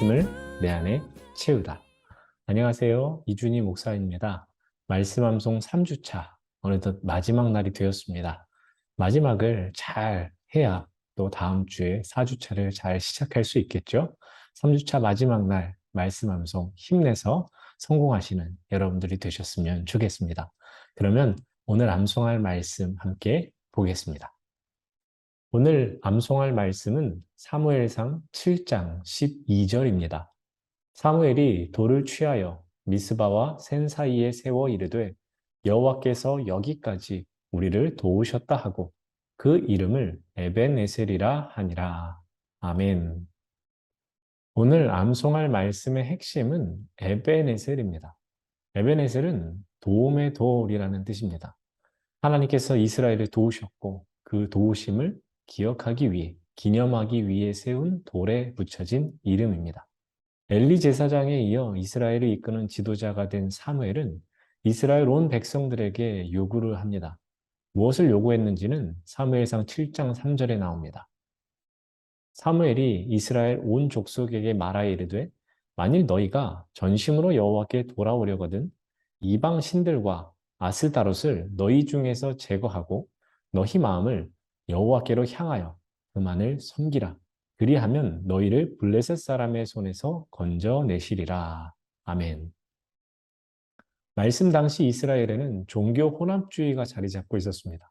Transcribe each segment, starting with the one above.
말씀을 내 안에 채우다. 안녕하세요. 이준희 목사입니다. 말씀 암송 3주차 어느덧 마지막 날이 되었습니다. 마지막을 잘 해야 또 다음 주에 4주차를 잘 시작할 수 있겠죠? 3주차 마지막 날 말씀 암송 힘내서 성공하시는 여러분들이 되셨으면 좋겠습니다. 그러면 오늘 암송할 말씀 함께 보겠습니다. 오늘 암송할 말씀은 사무엘상 7장 12절입니다. 사무엘이 돌을 취하여 미스바와 센 사이에 세워 이르되 여호와께서 여기까지 우리를 도우셨다 하고 그 이름을 에벤에셀이라 하니라. 아멘. 오늘 암송할 말씀의 핵심은 에벤에셀입니다. 에벤에셀은 도움의 돌이라는 뜻입니다. 하나님께서 이스라엘을 도우셨고 그 도우심을 기억하기 위해, 기념하기 위해 세운 돌에 붙여진 이름입니다. 엘리 제사장에 이어 이스라엘을 이끄는 지도자가 된 사무엘은 이스라엘 온 백성들에게 요구를 합니다. 무엇을 요구했는지는 사무엘상 7장 3절에 나옵니다. 사무엘이 이스라엘 온 족속에게 말하여 이르되 만일 너희가 전심으로 여호와께 돌아오려거든 이방 신들과 아스다롯을 너희 중에서 제거하고 너희 마음을 여호와께로 향하여 그만을 섬기라. 그리하면 너희를 블레셋 사람의 손에서 건져내시리라. 아멘. 말씀 당시 이스라엘에는 종교 혼합주의가 자리 잡고 있었습니다.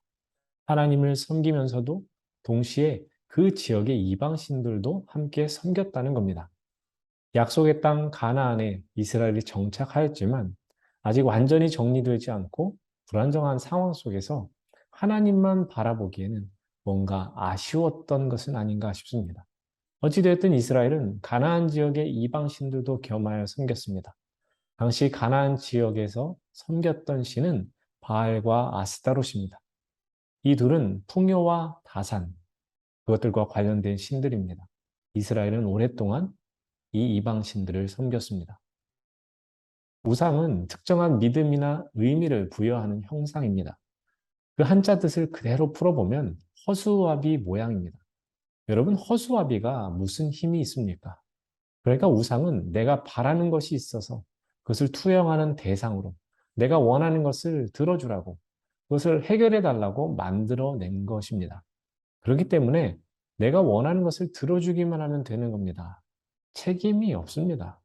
하나님을 섬기면서도 동시에 그 지역의 이방신들도 함께 섬겼다는 겁니다. 약속의 땅 가나안에 이스라엘이 정착하였지만 아직 완전히 정리되지 않고 불안정한 상황 속에서 하나님만 바라보기에는 뭔가 아쉬웠던 것은 아닌가 싶습니다. 어찌되었든 이스라엘은 가나안 지역의 이방 신들도 겸하여 섬겼습니다. 당시 가나안 지역에서 섬겼던 신은 바알과 아스타롯입니다. 이 둘은 풍요와 다산, 그것들과 관련된 신들입니다. 이스라엘은 오랫동안 이 이방 신들을 섬겼습니다. 우상은 특정한 믿음이나 의미를 부여하는 형상입니다. 그 한자 뜻을 그대로 풀어보면 허수아비 모양입니다. 여러분, 허수아비가 무슨 힘이 있습니까? 그러니까 우상은 내가 바라는 것이 있어서 그것을 투영하는 대상으로 내가 원하는 것을 들어주라고 그것을 해결해 달라고 만들어낸 것입니다. 그렇기 때문에 내가 원하는 것을 들어주기만 하면 되는 겁니다. 책임이 없습니다.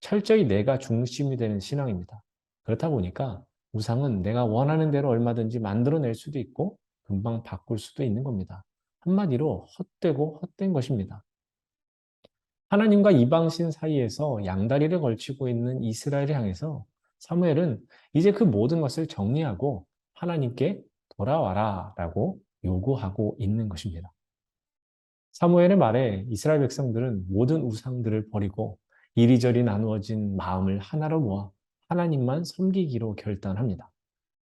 철저히 내가 중심이 되는 신앙입니다. 그렇다 보니까 우상은 내가 원하는 대로 얼마든지 만들어낼 수도 있고 금방 바꿀 수도 있는 겁니다. 한마디로 헛되고 헛된 것입니다. 하나님과 이방신 사이에서 양다리를 걸치고 있는 이스라엘을 향해서 사무엘은 이제 그 모든 것을 정리하고 하나님께 돌아와라 라고 요구하고 있는 것입니다. 사무엘의 말에 이스라엘 백성들은 모든 우상들을 버리고 이리저리 나누어진 마음을 하나로 모아 하나님만 섬기기로 결단합니다.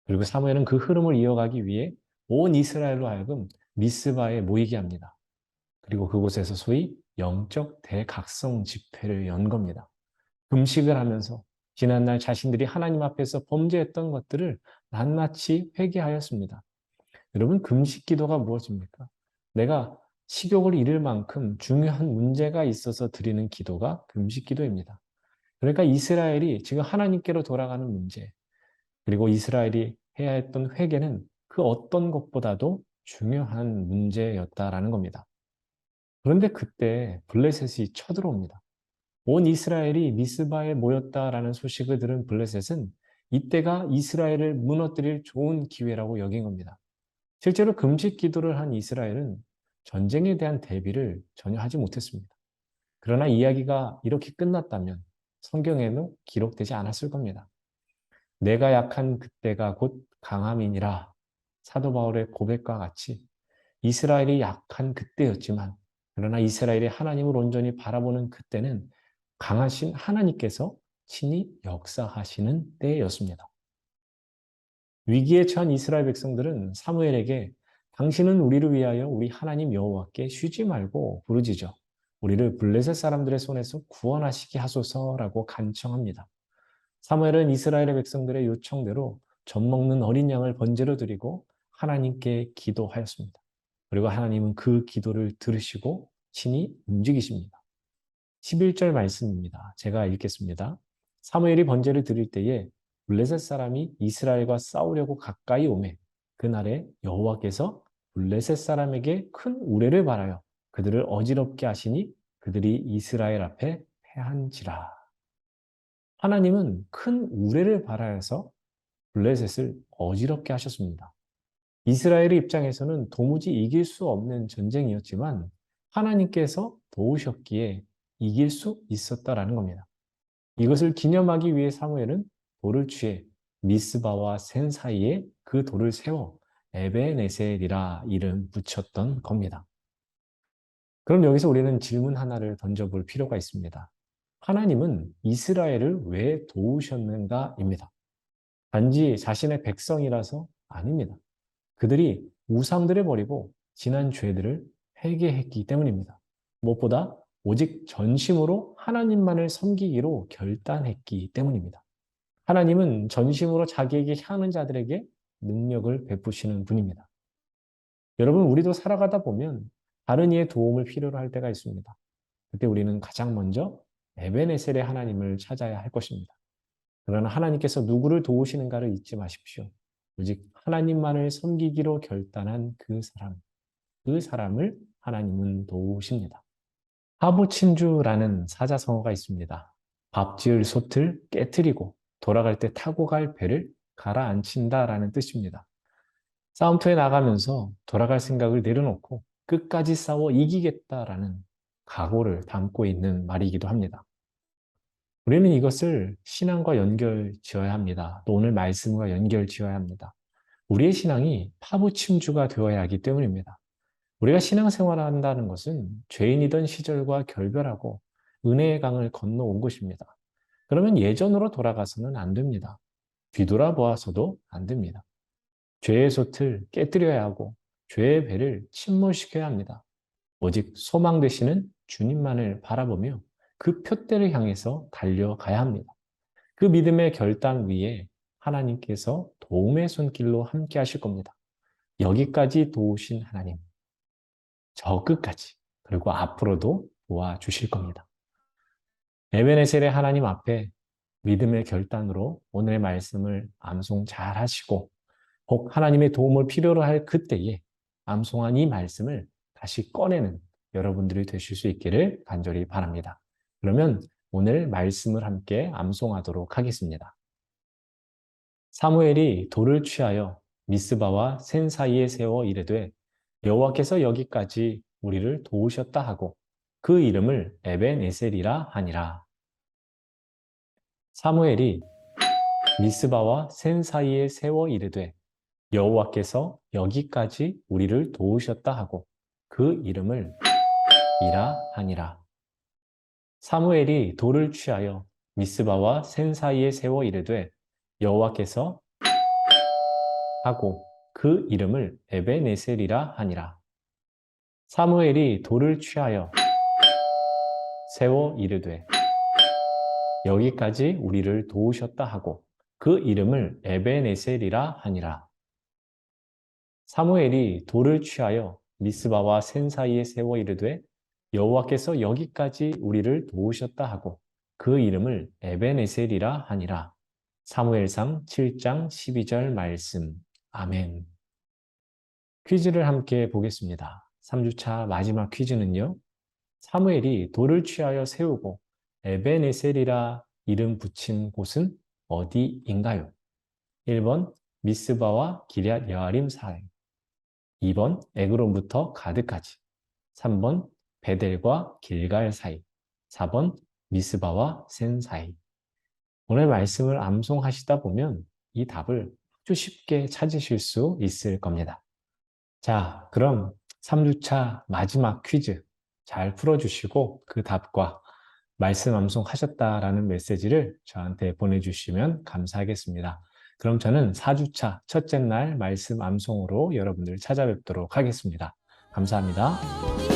그리고 사무엘은 그 흐름을 이어가기 위해 온 이스라엘로 하여금 미스바에 모이게 합니다. 그리고 그곳에서 소위 영적 대각성 집회를 연 겁니다. 금식을 하면서 지난날 자신들이 하나님 앞에서 범죄했던 것들을 낱낱이 회개하였습니다. 여러분, 금식 기도가 무엇입니까? 내가 식욕을 잃을 만큼 중요한 문제가 있어서 드리는 기도가 금식 기도입니다. 그러니까 이스라엘이 지금 하나님께로 돌아가는 문제, 그리고 이스라엘이 해야 했던 회개는 그 어떤 것보다도 중요한 문제였다라는 겁니다. 그런데 그때 블레셋이 쳐들어옵니다. 온 이스라엘이 미스바에 모였다라는 소식을 들은 블레셋은 이때가 이스라엘을 무너뜨릴 좋은 기회라고 여긴 겁니다. 실제로 금식 기도를 한 이스라엘은 전쟁에 대한 대비를 전혀 하지 못했습니다. 그러나 이야기가 이렇게 끝났다면 성경에는 기록되지 않았을 겁니다. 내가 약한 그때가 곧 강함이니라 사도 바울의 고백과 같이 이스라엘이 약한 그때였지만 그러나 이스라엘이 하나님을 온전히 바라보는 그때는 강하신 하나님께서 친히 역사하시는 때였습니다. 위기에 처한 이스라엘 백성들은 사무엘에게 당신은 우리를 위하여 우리 하나님 여호와께 쉬지 말고 부르짖어 우리를 블레셋 사람들의 손에서 구원하시게 하소서라고 간청합니다. 사무엘은 이스라엘의 백성들의 요청대로 젖 먹는 어린 양을 번제로 드리고 하나님께 기도하였습니다. 그리고 하나님은 그 기도를 들으시고 친히 움직이십니다. 11절 말씀입니다. 제가 읽겠습니다. 사무엘이 번제를 드릴 때에 블레셋 사람이 이스라엘과 싸우려고 가까이 오매 그날에 여호와께서 블레셋 사람에게 큰 우레를 발하여 그들을 어지럽게 하시니 그들이 이스라엘 앞에 패한지라. 하나님은 큰 우레를 발하여서 블레셋을 어지럽게 하셨습니다. 이스라엘의 입장에서는 도무지 이길 수 없는 전쟁이었지만 하나님께서 도우셨기에 이길 수 있었다라는 겁니다. 이것을 기념하기 위해 사무엘은 돌을 취해 미스바와 센 사이에 그 돌을 세워 에베네셀이라 이름 붙였던 겁니다. 그럼 여기서 우리는 질문 하나를 던져볼 필요가 있습니다. 하나님은 이스라엘을 왜 도우셨는가입니다. 단지 자신의 백성이라서 아닙니다. 그들이 우상들을 버리고 지난 죄들을 회개했기 때문입니다. 무엇보다 오직 전심으로 하나님만을 섬기기로 결단했기 때문입니다. 하나님은 전심으로 자기에게 향하는 자들에게 능력을 베푸시는 분입니다. 여러분, 우리도 살아가다 보면 다른 이의 도움을 필요로 할 때가 있습니다. 그때 우리는 가장 먼저 에베네셀의 하나님을 찾아야 할 것입니다. 그러나 하나님께서 누구를 도우시는가를 잊지 마십시오. 오직 하나님만을 섬기기로 결단한 그 사람, 그 사람을 하나님은 도우십니다. 하부친주라는 사자성어가 있습니다. 밥 지을 솥을 깨뜨리고 돌아갈 때 타고 갈 배를 가라앉힌다라는 뜻입니다. 싸움터에 나가면서 돌아갈 생각을 내려놓고 끝까지 싸워 이기겠다라는 각오를 담고 있는 말이기도 합니다. 우리는 이것을 신앙과 연결 지어야 합니다. 또 오늘 말씀과 연결 지어야 합니다. 우리의 신앙이 파부침주가 되어야 하기 때문입니다. 우리가 신앙생활을 한다는 것은 죄인이던 시절과 결별하고 은혜의 강을 건너온 것입니다. 그러면 예전으로 돌아가서는 안 됩니다. 뒤돌아보아서도 안 됩니다. 죄의 솥을 깨뜨려야 하고 죄의 배를 침몰시켜야 합니다. 오직 소망 되시는 주님만을 바라보며 그 표대를 향해서 달려가야 합니다. 그 믿음의 결단 위에 하나님께서 도움의 손길로 함께 하실 겁니다. 여기까지 도우신 하나님, 저 끝까지, 그리고 앞으로도 도와주실 겁니다. 에베네셀의 하나님 앞에 믿음의 결단으로 오늘의 말씀을 암송 잘 하시고, 혹 하나님의 도움을 필요로 할 그때에 암송한 이 말씀을 다시 꺼내는 여러분들이 되실 수 있기를 간절히 바랍니다. 그러면 오늘 말씀을 함께 암송하도록 하겠습니다. 사무엘이 돌을 취하여 미스바와 센 사이에 세워 이르되 여호와께서 여기까지 우리를 도우셨다 하고 그 이름을 에벤에셀이라 하니라. 사무엘이 미스바와 센 사이에 세워 이르되 여호와께서 여기까지 우리를 도우셨다 하고 그 이름을 이라 하니라. 사무엘이 돌을 취하여 미스바와 센 사이에 세워 이르되 여호와께서 하고 그 이름을 에베네셀이라 하니라. 사무엘이 돌을 취하여 세워 이르되 여기까지 우리를 도우셨다 하고 그 이름을 에베네셀이라 하니라. 사무엘이 돌을 취하여 미스바와 센 사이에 세워 이르되 여호와께서 여기까지 우리를 도우셨다 하고 그 이름을 에베네셀이라 하니라. 사무엘상 7장 12절 말씀. 아멘. 퀴즈를 함께 보겠습니다. 3주차 마지막 퀴즈는요. 사무엘이 돌을 취하여 세우고 에베네셀이라 이름 붙인 곳은 어디인가요? 1번 미스바와 기럇 여아림 사이 2번 에그론부터 가드까지 3번 베델과 길갈 사이 4번 미스바와 센 사이 오늘 말씀을 암송하시다 보면 이 답을 아주 쉽게 찾으실 수 있을 겁니다. 자, 그럼 3주차 마지막 퀴즈 잘 풀어주시고 그 답과 말씀 암송하셨다라는 메시지를 저한테 보내주시면 감사하겠습니다. 그럼 저는 4주차 첫째 날 말씀 암송으로 여러분들 찾아뵙도록 하겠습니다. 감사합니다.